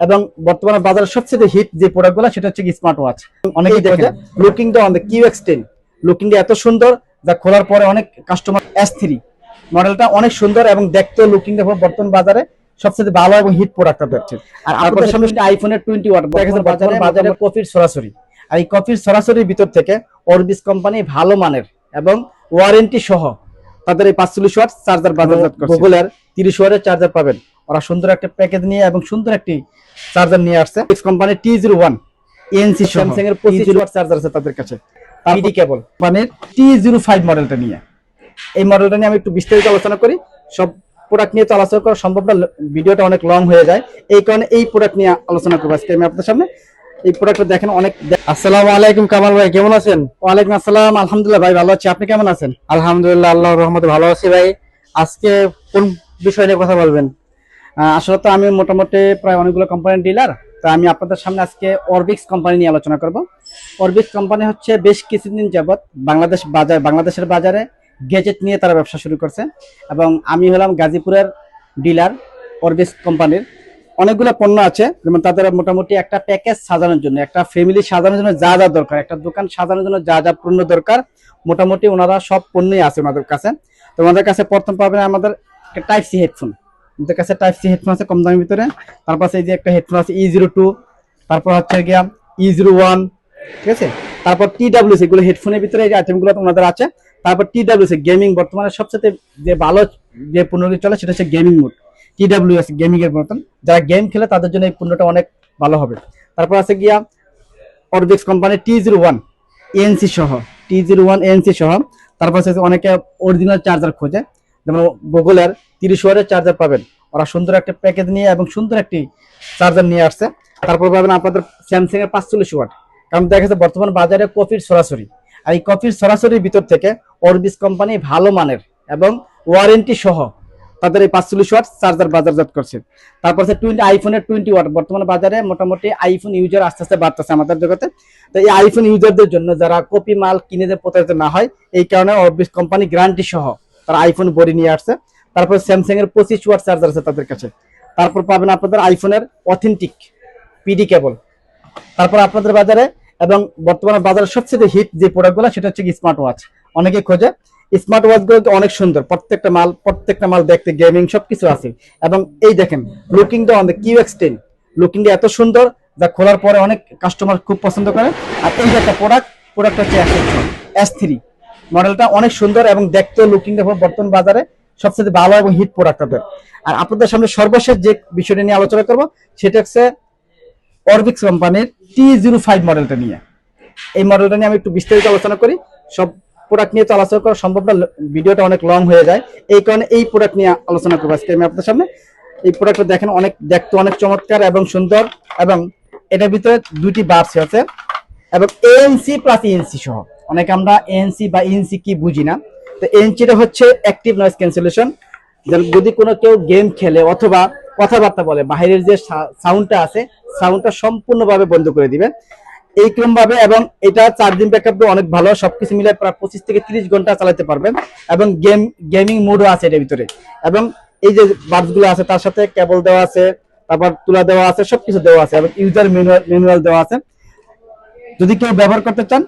এবং বর্তমানে বাজারে সবচেয়ে হিট যে প্রোডাক্টগুলো সেটা হচ্ছে স্মার্ট ওয়াচ অনেকেই দেখে লুকিংটা on the Q X ten লুকিংটা এত সুন্দর যা খোলার পরে অনেক কাস্টমার এস থ্রি মডেলটা অনেক সুন্দর এবং দেখতে লুকিংটা বর্তমান বাজারে সবচেয়ে ভালো এবং হিট প্রোডাক্ট হচ্ছে। আর আপনাদের সামনে আইফোনের টোয়েন্টি ওয়াট বাজারে বাজারে কফির সরাসরি। আর এই কফির সরাসরি ভিতর থেকে অরবিস কোম্পানি ভালো মানের এবং ওয়ারেন্টি সহ তাদের এই পাঁচচল্লিশ ওয়াট চার্জার করছে। গুগলের তিরিশ ওয়াটের চার্জার পাবেন। ওরা সুন্দর একটা প্যাকেজ নিয়ে এবং সুন্দর একটি চার্জার নিয়ে আসছে। Company T zero one NC Samsung এর পঁচিশ ওয়াট চার্জার আছে তাদের কাছে। পিডি কেবল মানে টি জিরো ফাইভ মডেলটা নিয়ে। এই মডেলটা নিয়ে আমি একটু বিস্তারিত আলোচনা করি। সব প্রোডাক্ট নিয়ে তো আলোচনা করা সম্ভব না ভিডিওটা অনেক লং হয়ে যায়। এই কারণে এই প্রোডাক্ট নিয়ে আলোচনা করব আজকে আমি আপনার সামনে। এই প্রোডাক্টটা দেখেন অনেক আসসালামু আলাইকুম কামাল ভাই কেমন আছেন? ওয়ালাইকুম আসসালাম আলহামদুলিল্লাহ ভাই ভালো আছি। আপনি কেমন আছেন? আলহামদুলিল্লাহ আল্লাহর রহমতে ভালো আছি ভাই। আজকে কোন বিষয় নিয়ে কথা বলবেন? আসলে তো আমি মোটামুটি প্রায় অনেকগুলো কোম্পানির ডিলার তো আমি আপনাদের সামনে আজকে অরবিক্স কোম্পানি নিয়ে আলোচনা করব। অরবিক্স কোম্পানি হচ্ছে বেশ কিছুদিন যাবত বাংলাদেশ বাজার, বাংলাদেশের বাজারে গেজেট নিয়ে তারা ব্যবসা শুরু করছে এবং আমি হলাম গাজীপুরের ডিলার অরবিক্স কোম্পানির অনেকগুলো পণ্য আছে, যেমন তাদের মোটামুটি একটা প্যাকেজ সাজানোর জন্য, একটা ফ্যামিলি সাজানোর জন্য যা যা দরকার, একটা দোকান সাজানোর জন্য যা যা পণ্য দরকার, মোটামুটি ওনারা সব পণ্যই আছে ওনাদের কাছে। তো ওনাদের কাছে প্রথম পাবেন আমাদের টাইপ সি হেডফোন আমাদের কাছে টাইপ সি হেডফোন আছে কম দামের ভিতরে। তারপর আছে এই যে একটা হেডফোন আছে ই জিরো টু তারপর হচ্ছে গিয়া ই জিরো ওয়ান ঠিক আছে? তারপর টি ডাব্লিউসি এগুলো হেডফোনের ভিতরে এই আইটেমগুলো ওনাদের আছে। তারপর টি ডাব্লিউসি গেমিং বর্তমানে সবচেয়ে যে ভালো যে পণ্যটি চলে সেটা হচ্ছে gaming mode T WS gaming এর মতন। যারা গেম খেলে তাদের জন্য এই পণ্যটা অনেক ভালো হবে। তারপর আছে গিয়া Orbix company T zero one ANC সহ টি জিরো ওয়ান এএনসি সহ। তারপর আছে অনেকে অরিজিনাল চার্জার খোঁজে। যেমন গুগলের তিরিশ ওয়াটের চার্জার পাবেন। ওরা সুন্দর একটা প্যাকেজ নিয়ে এবং সুন্দর একটি চার্জার নিয়ে আসছে। তারপর পাবেন আপনাদের স্যামসাং এর পাঁচচল্লিশ ওয়াট। কারণ দেখা যাচ্ছে বর্তমান বাজারে কফির সরাসরি। আর এই কফির সরাসরির ভিতর থেকে অরবিস কোম্পানি ভালো মানের এবং ওয়ারেন্টি সহ তাদের এই পাঁচচল্লিশ ওয়াট চার্জার বাজারজাত করছে। তারপর আছে টোয়েন্টি আইফোনের টোয়েন্টি ওয়াট। বর্তমান বাজারে মোটামুটি আইফোন ইউজার আস্তে আস্তে বাড়তেছে আমাদের জগতে। তো এই আইফোন ইউজারদের জন্য যারা কপি মাল কিনে যে প্রতারিত না হয়, এই কারণে অরবিস কোম্পানি গ্যারান্টি সহ তারা আইফোন বডি নিয়ে আসছে। তারপর স্যামসাং এর পঁচিশ ওয়াট চার্জার আছে তাদের কাছে। তারপর পাবেন আপনাদের আইফোনের অথেন্টিক পিডি কেবল তারপর আপনাদের বাজারে এবং বর্তমানে বাজারে সবচেয়ে হিট যে প্রোডাক্টগুলো সেটা হচ্ছে স্মার্ট ওয়াচ অনেকে খোঁজে স্মার্ট ওয়াচগুলো অনেক সুন্দর। প্রত্যেকটা মাল প্রত্যেকটা মাল দেখতে গেমিং সবকিছু আছে। এবং এই দেখেন লুকিংটা on the Q X ten লুকিংটা এত সুন্দর, যা খোলার পরে অনেক কাস্টমার খুব পছন্দ করে। আর এই যে একটা প্রোডাক্ট প্রোডাক্ট হচ্ছে এস থ্রি মডেলটা অনেক সুন্দর এবং দেখতে লুকিংটা বর্তমান বাজারে সবচেয়ে ভালো এবং হিট প্রোডাক্ট হবে আর আপনাদের সামনে সর্বশেষ যে বিষয়টা নিয়ে আলোচনা করব, সেটা হচ্ছে অরবিক্স কোম্পানির টি জিরো ফাইভ মডেলটা নিয়ে। এই মডেলটা নিয়ে আমি একটু বিস্তারিত আলোচনা করি। সব প্রোডাক্ট নিয়ে তো আলোচনা করা সম্ভব না, ভিডিওটা অনেক লং হয়ে যায়। এই কারণে এই প্রোডাক্ট নিয়ে আলোচনা করব আজকে আমি আপনার সামনে। এই প্রোডাক্টটা দেখেন, অনেক দেখতে অনেক চমৎকার এবং সুন্দর এবং এটার ভিতরে দুটি বার্স আছে এবং এএনসি প্লাস এএনসি সহ। অনেকে আমরা এএনসি বা এএনসি কি বুঝি না। তো এএনসিটা হচ্ছে অ্যাক্টিভ নয়েজ ক্যান্সেলেশন যদি কোনো কেউ গেম খেলে অথবা কথাবার্তা বলে বাইরের যে সাউন্ডটা আছে সাউন্ডটা সম্পূর্ণভাবে বন্ধ করে দিবে এইরকম ভাবে এবং এটা চার্জিং ব্যাকআপ অনেক ভালো, সবকিছু মিলে প্রায় পঁচিশ থেকে তিরিশ ঘণ্টা চালাতে পারবেন এবং গেম গেমিং মোডও আছে এটার ভিতরে। এবং এই যে বাডস আছে, তার সাথে কেবল দেওয়া আছে, তারপর তুলা দেওয়া আছে, সবকিছু দেওয়া আছে, এবং ইউজার ম্যানুয়াল ম্যানুয়াল দেওয়া আছে। যদি কেউ ব্যবহার করতে চান,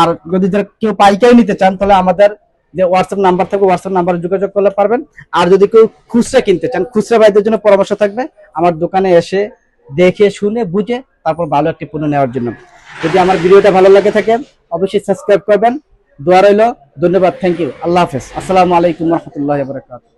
আর যদি যারা কেউ পাইকারি নিতে চান, তাহলে আমাদের যে হোয়াটসঅ্যাপ নাম্বার থাকবে হোয়াটসঅ্যাপ নাম্বারে যোগাযোগ করলে পারবেন। আর যদি কেউ খুচরা কিনতে চান, খুচরা ভাইদের জন্য পরামর্শ থাকবে। আমার দোকানে এসে দেখে, শুনে, বুঝে তারপর ভালো একটি পণ্য নেওয়ার জন্য। যদি আমার ভিডিওটা ভালো লাগে থাকে, অবশ্যই সাবস্ক্রাইব করবেন। দোয়া রইল। ধন্যবাদ। থ্যাংক ইউ আল্লাহ হাফেজ। আসসালামু আলাইকুম রহমতুল্লাহ বরকাত